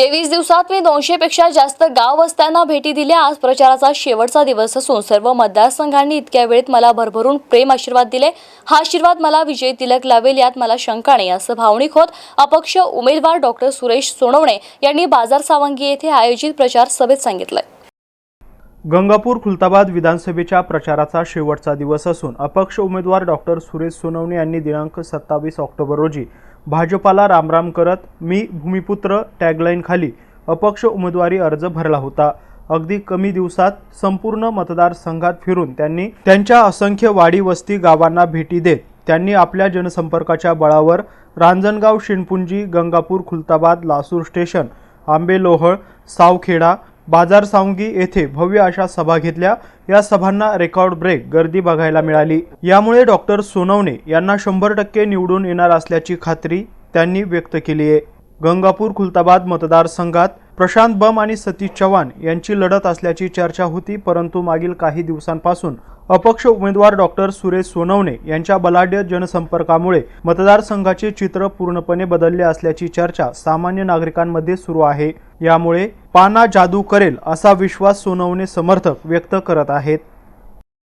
तेवीस दिवसात मी दोनशे पेक्षा जास्त गाव वस्त्यांना भेटी दिल्या. आज प्रचाराचा शेवटचा दिवस असून सर्व मतदारसंघांनी इतक्या वेळेत मला भरभरून प्रेम आशीर्वाद दिले. हा आशीर्वाद मला विजय तिलक लावेल यात मला शंका नाही असं भावनिक होत अपक्ष उमेदवार डॉक्टर सुरेश सोनवणे यांनी बाजार सावंगी येथे आयोजित प्रचार सभेत सांगितलं गंगापूर खुलताबाद विधानसभेच्या प्रचाराचा शेवटचा दिवस असून अपक्ष उमेदवार डॉक्टर सुरेश सोनवणे यांनी दिनांक सत्तावीस ऑक्टोबर रोजी भाजपाला रामराम करत मी भूमिपुत्र टॅगलाईनखाली अपक्ष उमेदवारी अर्ज भरला होता. अगदी कमी दिवसात संपूर्ण मतदारसंघात फिरून त्यांनी त्यांच्या असंख्य वाडी वस्ती गावांना भेटी देत त्यांनी आपल्या जनसंपर्काच्या बळावर रांजणगाव शिणपुंजी गंगापूर खुलताबाद लासूर स्टेशन आंबेलोहळ सावखेडा बाजार सावंगी येथे भव्य अशा सभा घेतल्या. या सभांना रेकॉर्ड ब्रेक गर्दी बघायला मिळाली. यामुळे डॉक्टर सोनवणे यांना शंभर टक्के निवडून येणार असल्याची खात्री त्यांनी व्यक्त केली आहे गंगापूर खुलताबाद मतदारसंघात प्रशांत बम आणि सतीश चव्हाण यांची लढत असल्याची चर्चा होती परंतु मागील काही दिवसांपासून अपक्ष उमेदवार डॉक्टर सुरेश सोनवणे यांच्या बलाढ्य जनसंपर्कामुळे मतदारसंघाचे चित्र पूर्णपणे बदलले असल्याची चर्चा सामान्य नागरिकांमध्ये सुरू आहे. यामुळे पाना जादू करेल असा विश्वास सोनवणे समर्थक व्यक्त करत आहेत.